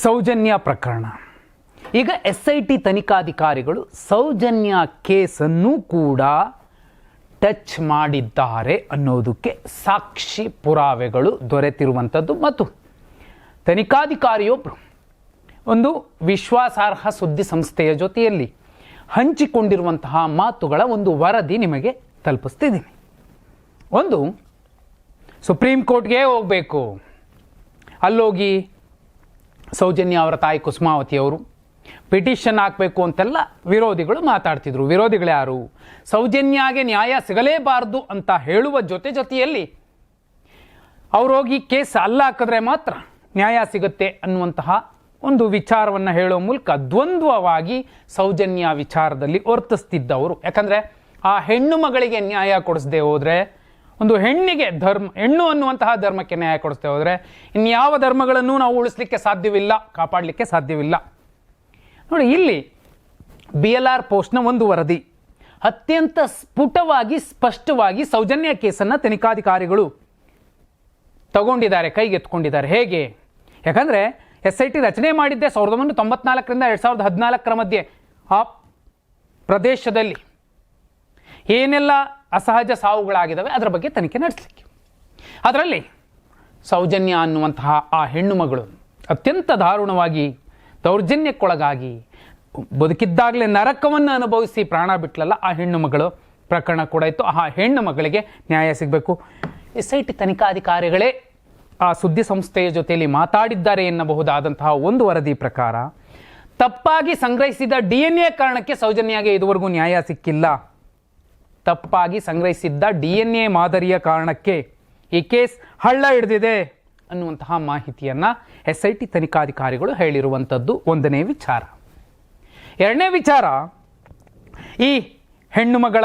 ಸೌಜನ್ಯ ಪ್ರಕರಣ. ಈಗ S I T ತನಿಖಾಧಿಕಾರಿಗಳು ಸೌಜನ್ಯ ಕೇಸನ್ನು ಕೂಡ ಟಚ್ ಮಾಡಿದ್ದಾರೆ ಅನ್ನೋದಕ್ಕೆ ಸಾಕ್ಷಿ ಪುರಾವೆಗಳು ದೊರೆತಿರುವಂಥದ್ದು. ಮತ್ತು ತನಿಖಾಧಿಕಾರಿಯೊಬ್ಬರು ಒಂದು ವಿಶ್ವಾಸಾರ್ಹ ಸುದ್ದಿ ಸಂಸ್ಥೆಯ ಜೊತೆಯಲ್ಲಿ ಹಂಚಿಕೊಂಡಿರುವಂತಹ ಮಾತುಗಳ ಒಂದು ವರದಿ ನಿಮಗೆ ತಲುಪಿಸ್ತಿದ್ದೀನಿ. ಒಂದು, ಸುಪ್ರೀಂ ಕೋರ್ಟ್ಗೆ ಹೋಗಬೇಕು. ಅಲ್ಲೋಗಿ ಸೌಜನ್ಯ ಅವರ ತಾಯಿ ಕುಸುಮಾವತಿಯವರು ಪಿಟಿಷನ್ ಹಾಕಬೇಕು ಅಂತೆಲ್ಲ ವಿರೋಧಿಗಳು ಮಾತಾಡ್ತಿದ್ರು. ವಿರೋಧಿಗಳು ಯಾರು? ಸೌಜನ್ಯಾಗೆ ನ್ಯಾಯ ಸಿಗಲೇಬಾರದು ಅಂತ ಹೇಳುವ ಜೊತೆ ಜೊತೆಯಲ್ಲಿ ಅವ್ರು ಹೋಗಿ ಕೇಸ್ ಅಲ್ಲ ಹಾಕಿದ್ರೆ ಮಾತ್ರ ನ್ಯಾಯ ಸಿಗುತ್ತೆ ಅನ್ನುವಂತಹ ಒಂದು ವಿಚಾರವನ್ನು ಹೇಳೋ ಮೂಲಕ ದ್ವಂದ್ವವಾಗಿ ಸೌಜನ್ಯ ವಿಚಾರದಲ್ಲಿ ವರ್ತಿಸ್ತಿದ್ದವರು. ಯಾಕಂದರೆ ಆ ಹೆಣ್ಣು ಮಗಳಿಗೆ ನ್ಯಾಯ ಕೊಡಿಸದೆ ಹೋದರೆ ಒಂದು ಹೆಣ್ಣಿಗೆ ಧರ್ಮ, ಹೆಣ್ಣು ಅನ್ನುವಂತಹ ಧರ್ಮಕ್ಕೆ ನ್ಯಾಯ ಕೊಡಿಸ್ತೇ ಹೋದರೆ ಇನ್ಯಾವ ಧರ್ಮಗಳನ್ನು ನಾವು ಉಳಿಸ್ಲಿಕ್ಕೆ ಸಾಧ್ಯವಿಲ್ಲ, ಕಾಪಾಡಲಿಕ್ಕೆ ಸಾಧ್ಯವಿಲ್ಲ. ನೋಡಿ, ಇಲ್ಲಿ ಬಿ ಎಲ್ ಆರ್ ಪೋಸ್ಟ್ನ ಒಂದು ವರದಿ. ಅತ್ಯಂತ ಸ್ಫುಟವಾಗಿ, ಸ್ಪಷ್ಟವಾಗಿ ಸೌಜನ್ಯ ಕೇಸನ್ನು ತನಿಖಾಧಿಕಾರಿಗಳು ತಗೊಂಡಿದ್ದಾರೆ ಕೈಗೆತ್ಕೊಂಡಿದ್ದಾರೆ ಹೇಗೆ? ಯಾಕಂದರೆ ಎಸ್ ಐ ಟಿ ರಚನೆ ಮಾಡಿದ್ದೆ ಸಾವಿರದ ಒಂಬೈನೂರ ತೊಂಬತ್ನಾಲ್ಕರಿಂದ ಎರಡು ಸಾವಿರದ ಹದಿನಾಲ್ಕರ ಮಧ್ಯೆ ಆ ಪ್ರದೇಶದಲ್ಲಿ. ಏನೆಲ್ಲ ಅಸಹಜ ಸಾವುಗಳಾಗಿದ್ದಾವೆ ಅದರ ಬಗ್ಗೆ ತನಿಖೆ ನಡೆಸಲಿಕ್ಕೆ. ಅದರಲ್ಲಿ ಸೌಜನ್ಯ ಅನ್ನುವಂತಹ ಆ ಹೆಣ್ಣು ಮಗಳು ಅತ್ಯಂತ ದಾರುಣವಾಗಿ ದೌರ್ಜನ್ಯಕ್ಕೊಳಗಾಗಿ ಬದುಕಿದ್ದಾಗಲೇ ನರಕವನ್ನು ಅನುಭವಿಸಿ ಪ್ರಾಣ ಬಿಟ್ಲಲ್ಲ ಆ ಹೆಣ್ಣು ಮಗಳು. ಪ್ರಕರಣ ಕೂಡ ಇತ್ತು. ಆ ಹೆಣ್ಣು ಮಗಳಿಗೆ ನ್ಯಾಯ ಸಿಗಬೇಕು. ಎಸ್ ಐ ಟಿ ತನಿಖಾಧಿಕಾರಿಗಳೇ ಆ ಸುದ್ದಿ ಸಂಸ್ಥೆಯ ಜೊತೆಯಲ್ಲಿ ಮಾತಾಡಿದ್ದಾರೆ ಎನ್ನಬಹುದಾದಂತಹ ಒಂದು ವರದಿ ಪ್ರಕಾರ, ತಪ್ಪಾಗಿ ಸಂಗ್ರಹಿಸಿದ ಡಿ ಎನ್ ಎ ಕಾರಣಕ್ಕೆ ಸೌಜನ್ಯಗೆ ಇದುವರೆಗೂ ನ್ಯಾಯ ಸಿಕ್ಕಿಲ್ಲ. ತಪ್ಪಾಗಿ ಸಂಗ್ರಹಿಸಿದ್ದ ಡಿ ಎನ್ ಎ ಮಾದರಿಯ ಕಾರಣಕ್ಕೆ ಈ ಕೇಸ್ ಹಳ್ಳ ಹಿಡಿದಿದೆ ಅನ್ನುವಂತಹ ಮಾಹಿತಿಯನ್ನು ಎಸ್ ಐ ಟಿ ತನಿಖಾಧಿಕಾರಿಗಳು ಹೇಳಿರುವಂಥದ್ದು ಒಂದನೇ ವಿಚಾರ. ಎರಡನೇ ವಿಚಾರ, ಈ ಹೆಣ್ಣು ಮಗಳ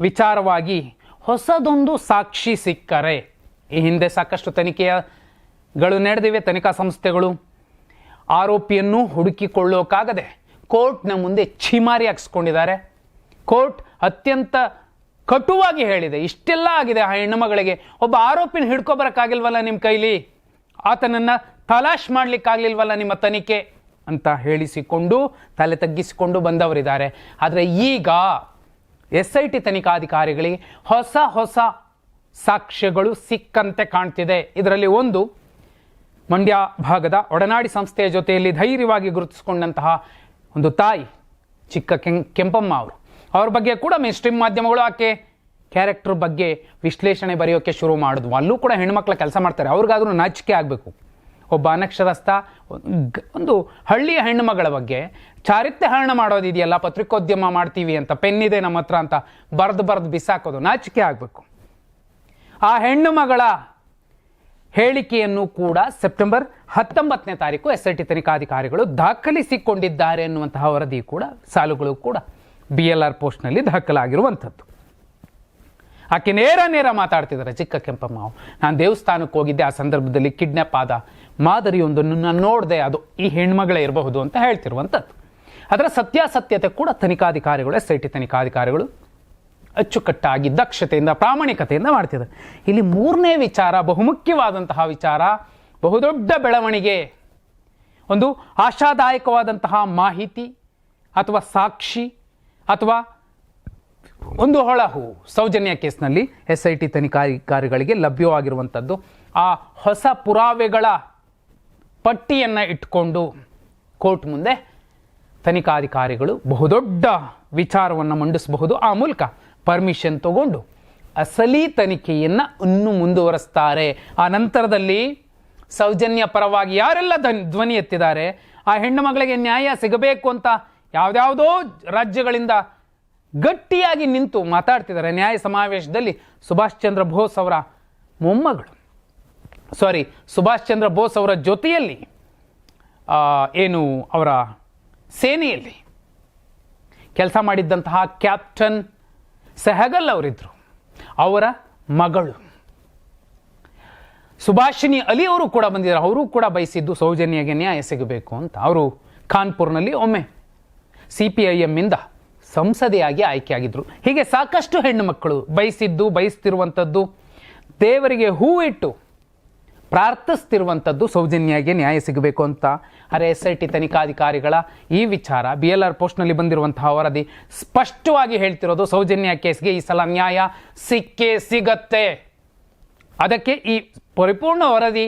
ವಿಚಾರವಾಗಿ ಹೊಸದೊಂದು ಸಾಕ್ಷಿ ಸಿಕ್ಕರೆ. ಈ ಹಿಂದೆ ಸಾಕಷ್ಟು ತನಿಖೆಯಗಳು ನಡೆದಿವೆ, ತನಿಖಾ ಸಂಸ್ಥೆಗಳು. ಆರೋಪಿಯನ್ನು ಹುಡುಕಿಕೊಳ್ಳೋಕ್ಕಾಗದೆ ಕೋರ್ಟ್ನ ಮುಂದೆ ಛೀಮಾರಿ ಹಾಕ್ಸ್ಕೊಂಡಿದ್ದಾರೆ. ಕೋರ್ಟ್ ಅತ್ಯಂತ ಕಟುವಾಗಿ ಹೇಳಿದೆ. ಇಷ್ಟೆಲ್ಲ ಆಗಿದೆ ಆ ಹೆಣ್ಣು ಮಗಳಿಗೆ. ಒಬ್ಬ ಆರೋಪಿನ ಹಿಡ್ಕೊಬರಕ್ಕಾಗಿಲ್ವಲ್ಲ ನಿಮ್ಮ ಕೈಲಿ? ಆತನನ್ನು ತಲಾಶ್ ಮಾಡಲಿಕ್ಕಾಗಲಿಲ್ವಲ್ಲ ನಿಮ್ಮ ತನಿಖೆ? ಅಂತ ಹೇಳಿಸಿಕೊಂಡು, ತಲೆ ತಗ್ಗಿಸಿಕೊಂಡು ಬಂದವರಿದ್ದಾರೆ. ಆದರೆ ಈಗ ಎಸ್ ಐ ಟಿ ತನಿಖಾಧಿಕಾರಿಗಳಿಗೆ ಹೊಸ ಹೊಸ ಸಾಕ್ಷ್ಯಗಳು ಸಿಕ್ಕಂತೆ ಕಾಣ್ತಿದೆ. ಇದರಲ್ಲಿ ಒಂದು, ಮಂಡ್ಯ ಭಾಗದ ಒಡನಾಡಿ ಸಂಸ್ಥೆಯ ಜೊತೆಯಲ್ಲಿ ಧೈರ್ಯವಾಗಿ ಗುರುತಿಸಿಕೊಂಡಂತಹ ಒಂದು ತಾಯಿ, ಚಿಕ್ಕ ಕೆಂಪಮ್ಮ ಅವರು. ಅವ್ರ ಬಗ್ಗೆ ಕೂಡ ಮೇನ್ ಸ್ಟ್ರೀಮ್ ಮಾಧ್ಯಮಗಳು ಆಕೆ ಕ್ಯಾರೆಕ್ಟರ್ ಬಗ್ಗೆ ವಿಶ್ಲೇಷಣೆ ಬರೆಯೋಕ್ಕೆ ಶುರು ಮಾಡಿದ್ವು. ಅಲ್ಲೂ ಕೂಡ ಹೆಣ್ಮಕ್ಳ ಕೆಲಸ ಮಾಡ್ತಾರೆ. ಅವ್ರಿಗಾದ್ರೂ ನಾಚಿಕೆ ಆಗಬೇಕು. ಒಬ್ಬ ಅನಕ್ಷರಸ್ಥ, ಒಂದು ಹಳ್ಳಿಯ ಹೆಣ್ಣುಮಗಳ ಬಗ್ಗೆ ಚಾರಿತ್ರ್ಯ ಹರಣ ಮಾಡೋದಿದೆಯಲ್ಲ, ಪತ್ರಿಕೋದ್ಯಮ ಮಾಡ್ತೀವಿ ಅಂತ ಪೆನ್ ಇದೆ ನಮ್ಮ ಹತ್ರ ಅಂತ ಬರೆದು ಬರೆದು ಬಿಸಾಕೋದು, ನಾಚಿಕೆ ಆಗಬೇಕು. ಆ ಹೆಣ್ಣು ಮಗಳ ಹೇಳಿಕೆಯನ್ನು ಕೂಡ ಸೆಪ್ಟೆಂಬರ್ ಹತ್ತೊಂಬತ್ತನೇ ತಾರೀಕು ಎಸ್ ಐ ಟಿ ತನಿಖಾಧಿಕಾರಿಗಳು ದಾಖಲಿಸಿಕೊಂಡಿದ್ದಾರೆ ಎನ್ನುವಂತಹ ವರದಿ ಕೂಡ, ಸಾಲುಗಳು ಕೂಡ ಬಿ ಎಲ್ ಆರ್ ಪೋಸ್ಟ್ನಲ್ಲಿ ದಾಖಲಾಗಿರುವಂಥದ್ದು. ಆಕೆ ನೇರ ನೇರ ಮಾತಾಡ್ತಿದ್ದಾರೆ, ಚಿಕ್ಕ ಕೆಂಪಮ್ಮ ಅವು. ನಾನು ದೇವಸ್ಥಾನಕ್ಕೆ ಹೋಗಿದ್ದೆ, ಆ ಸಂದರ್ಭದಲ್ಲಿ ಕಿಡ್ನಾಪ್ ಆದ ಮಾದರಿಯೊಂದನ್ನು ನಾನು ನೋಡಿದೆ, ಅದು ಈ ಹೆಣ್ಮಗಳೇ ಇರಬಹುದು ಅಂತ ಹೇಳ್ತಿರುವಂಥದ್ದು. ಅದರ ಸತ್ಯಾಸತ್ಯತೆ ಕೂಡ ತನಿಖಾಧಿಕಾರಿಗಳು, ಎಸ್ ಐ ಟಿ ತನಿಖಾಧಿಕಾರಿಗಳು ಅಚ್ಚುಕಟ್ಟಾಗಿ ದಕ್ಷತೆಯಿಂದ, ಪ್ರಾಮಾಣಿಕತೆಯಿಂದ ಮಾಡ್ತಿದ್ದಾರೆ. ಇಲ್ಲಿ ಮೂರನೇ ವಿಚಾರ, ಬಹುಮುಖ್ಯವಾದಂತಹ ವಿಚಾರ, ಬಹುದೊಡ್ಡ ಬೆಳವಣಿಗೆ. ಒಂದು ಆಶಾದಾಯಕವಾದಂತಹ ಮಾಹಿತಿ ಅಥವಾ ಸಾಕ್ಷಿ ಅಥವಾ ಒಂದು ಹೊಳಹು ಸೌಜನ್ಯ ಕೇಸ್ನಲ್ಲಿ ಎಸ್ ಐ ಟಿ ತನಿಖಾಧಿಕಾರಿಗಳಿಗೆ ಲಭ್ಯವಾಗಿರುವಂಥದ್ದು, ಆ ಹೊಸ ಪುರಾವೆಗಳ ಪಟ್ಟಿಯನ್ನು ಇಟ್ಕೊಂಡು ಕೋರ್ಟ್ ಮುಂದೆ ತನಿಖಾಧಿಕಾರಿಗಳು ಬಹುದೊಡ್ಡ ವಿಚಾರವನ್ನು ಮಂಡಿಸಬಹುದು. ಆ ಮೂಲಕ ಪರ್ಮಿಷನ್ ತಗೊಂಡು ಅಸಲಿ ತನಿಖೆಯನ್ನು ಇನ್ನೂ ಮುಂದುವರೆಸ್ತಾರೆ. ಆ ನಂತರದಲ್ಲಿ ಸೌಜನ್ಯ ಪರವಾಗಿ ಯಾರೆಲ್ಲ ಧ್ವನಿ ಎತ್ತಿದ್ದಾರೆ, ಆ ಹೆಣ್ಣು ಮಗಳಿಗೆ ನ್ಯಾಯ ಸಿಗಬೇಕು ಅಂತ ಯಾವುದ್ಯಾವುದೋ ರಾಜ್ಯಗಳಿಂದ ಗಟ್ಟಿಯಾಗಿ ನಿಂತು ಮಾತಾಡ್ತಿದ್ದಾರೆ ನ್ಯಾಯ ಸಮಾವೇಶದಲ್ಲಿ ಸುಭಾಷ್ ಚಂದ್ರ ಬೋಸ್ ಅವರ ಮೊಮ್ಮಗಳು. ಸಾರಿ ಸುಭಾಷ್ ಚಂದ್ರ ಬೋಸ್ ಅವರ ಜೊತೆಯಲ್ಲಿ ಏನು ಅವರ ಸೇನೆಯಲ್ಲಿ ಕೆಲಸ ಮಾಡಿದ್ದಂತಹ ಕ್ಯಾಪ್ಟನ್ ಸೆಹಗಲ್ ಅವರಿದ್ದರು ಅವರ ಮಗಳು. ಸುಭಾಷಿನಿ ಅಲಿ ಅವರು ಕೂಡ ಬಂದಿದ್ದಾರೆ, ಅವರು ಕೂಡ ಬಯಸಿದ್ದು ಸೌಜನ್ಯಗೆ ನ್ಯಾಯ ಸಿಗಬೇಕು ಅಂತ. ಅವರು ಖಾನ್ಪುರ್ನಲ್ಲಿ ಒಮ್ಮೆ ಸಿ ಪಿ ಐ ಸಂಸದೆಯಾಗಿ ಆಯ್ಕೆಯಾಗಿದ್ದರು ಹೀಗೆ ಸಾಕಷ್ಟು ಹೆಣ್ಣು ಮಕ್ಕಳು ಬಯಸಿದ್ದು, ಬಯಸ್ತಿರುವಂಥದ್ದು, ದೇವರಿಗೆ ಹೂವಿಟ್ಟು ಪ್ರಾರ್ಥಿಸ್ತಿರುವಂಥದ್ದು ಸೌಜನ್ಯಾಗೆ ನ್ಯಾಯ ಸಿಗಬೇಕು ಅಂತ. ಅರೆ ಎಸ್ ಐ ಟಿ ತನಿಖಾಧಿಕಾರಿಗಳ ಈ ವಿಚಾರ ಬಿ ಎಲ್ ಆರ್ ಪೋಸ್ಟ್ನಲ್ಲಿ ಬಂದಿರುವಂತಹ ವರದಿ ಸ್ಪಷ್ಟವಾಗಿ ಹೇಳ್ತಿರೋದು ಸೌಜನ್ಯ ಕೇಸ್ಗೆ ಈ ಸಲ ನ್ಯಾಯ ಸಿಕ್ಕೇ ಸಿಗತ್ತೆ. ಅದಕ್ಕೆ ಈ ಪರಿಪೂರ್ಣ ವರದಿ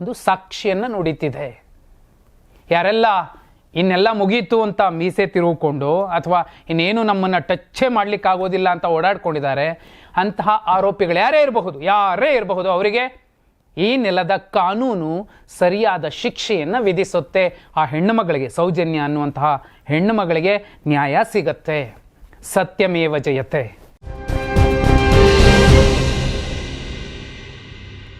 ಒಂದು ಸಾಕ್ಷಿಯನ್ನು ನುಡಿತಿದೆ. ಯಾರೆಲ್ಲ ಇನ್ನೆಲ್ಲ ಮುಗೀತು ಅಂತ ಮೀಸೆ ತಿರುಗಿಕೊಂಡು ಅಥವಾ ಇನ್ನೇನು ನಮ್ಮನ್ನು ಟಚ್ಚೇ ಮಾಡಲಿಕ್ಕಾಗೋದಿಲ್ಲ ಅಂತ ಓಡಾಡ್ಕೊಂಡಿದ್ದಾರೆ, ಅಂತಹ ಆರೋಪಿಗಳು ಯಾರೇ ಇರಬಹುದು ಯಾರೇ ಇರಬಹುದು, ಅವರಿಗೆ ಈ ನೆಲದ ಕಾನೂನು ಸರಿಯಾದ ಶಿಕ್ಷೆಯನ್ನು ವಿಧಿಸುತ್ತೆ. ಆ ಹೆಣ್ಣು ಮಗಳಿಗೆ ಸೌಜನ್ಯ ಅನ್ನುವಂತಹ ಹೆಣ್ಣು ಮಗಳಿಗೆ ನ್ಯಾಯ ಸಿಗತ್ತೆ. ಸತ್ಯಮೇವ ಜಯತೆ.